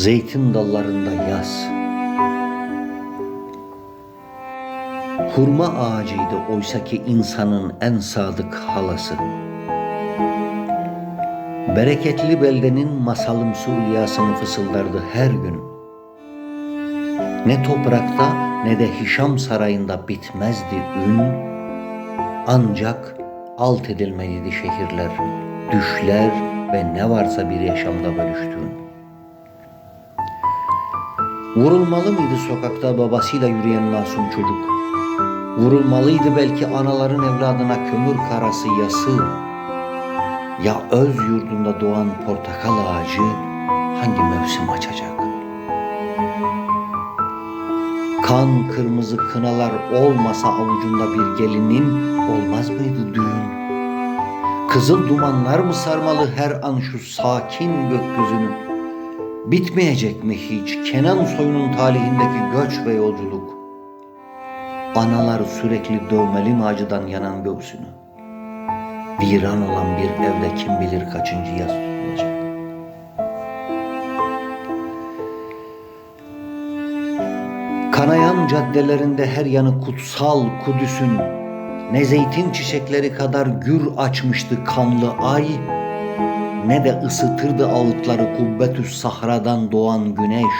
Zeytin dallarında yaz. Hurma ağacıydı oysaki insanın en sadık halası. Bereketli beldenin masalımsı rüyasını fısıldardı her gün. Ne toprakta ne de Hişam sarayında bitmezdi ün. Ancak alt edilmeliydi şehirler, düşler ve ne varsa bir yaşamda bölüştüğün. Vurulmalı mıydı sokakta babasıyla yürüyen masum çocuk? Vurulmalıydı belki anaların evladına kömür karası yası. Ya öz yurdunda doğan portakal ağacı hangi mevsim açacak? Kan kırmızı kınalar olmasa avucunda bir gelinin olmaz mıydı düğün? Kızıl dumanlar mı sarmalı her an şu sakin gökyüzünü? Bitmeyecek mi hiç Kenan soyunun talihindeki göç ve yolculuk? Analar sürekli dövmeli mi acıdan yanan göğsünü? Viran olan bir evde kim bilir kaçıncı yaz tutulacak? Kanayan caddelerinde her yanı kutsal Kudüs'ün ne zeytin çiçekleri kadar gür açmıştı kanlı ay ne de ısıtırdı ağıtları kubbetüs sahradan doğan güneş.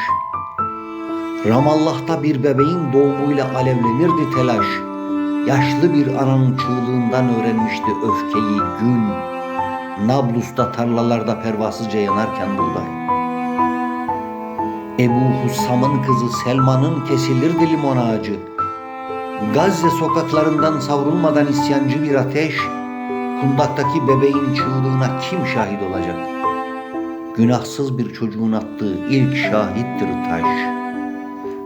Ramallah'ta bir bebeğin doğumuyla alevlenirdi telaş. Yaşlı bir ananın çığlığından öğrenmişti öfkeyi gün. Nablus'ta tarlalarda pervasızca yanarken buğday. Ebu Hussam'ın kızı Selma'nın kesilirdi limon ağacı. Gazze sokaklarından savrulmadan isyancı bir ateş, kundaktaki bebeğin çığlığına kim şahit olacak? Günahsız bir çocuğun attığı ilk şahittir taş.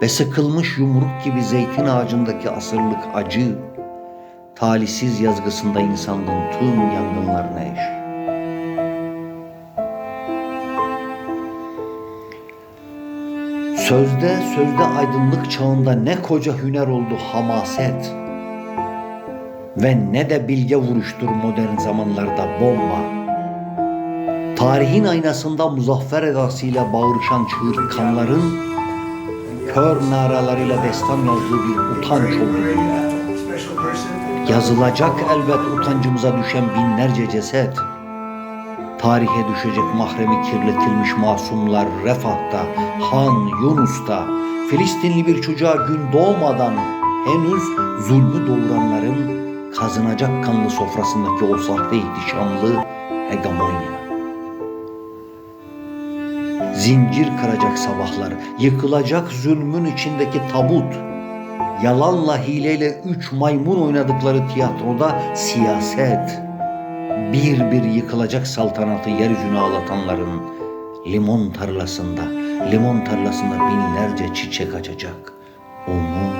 Ve sıkılmış yumruk gibi zeytin ağacındaki asırlık acı, talihsiz yazgısında insanlığın tüm yangınlarına eş. Sözde sözde aydınlık çağında ne koca hüner oldu hamaset ve ne de bilge vuruştur modern zamanlarda bomba. Tarihin aynasında muzaffer edasıyla bağırışan çığırtkanların kör naralarıyla destan yazdığı bir utanç oldu. Yazılacak elbet utancımıza düşen binlerce ceset. Tarihe düşecek mahremi kirletilmiş masumlar Refah'ta, Han, Yunus'ta, Filistinli bir çocuğa gün doğmadan henüz zulmü doğuranların kazınacak kanlı sofrasındaki o sahte ihtişamlı hegemonya. Zincir kıracak sabahlar, yıkılacak zulmün içindeki tabut, yalanla hileyle üç maymun oynadıkları tiyatroda siyaset, bir bir yıkılacak saltanatı yeryüzüne ağlatanların limon tarlasında, limon tarlasında binlerce çiçek açacak. Umut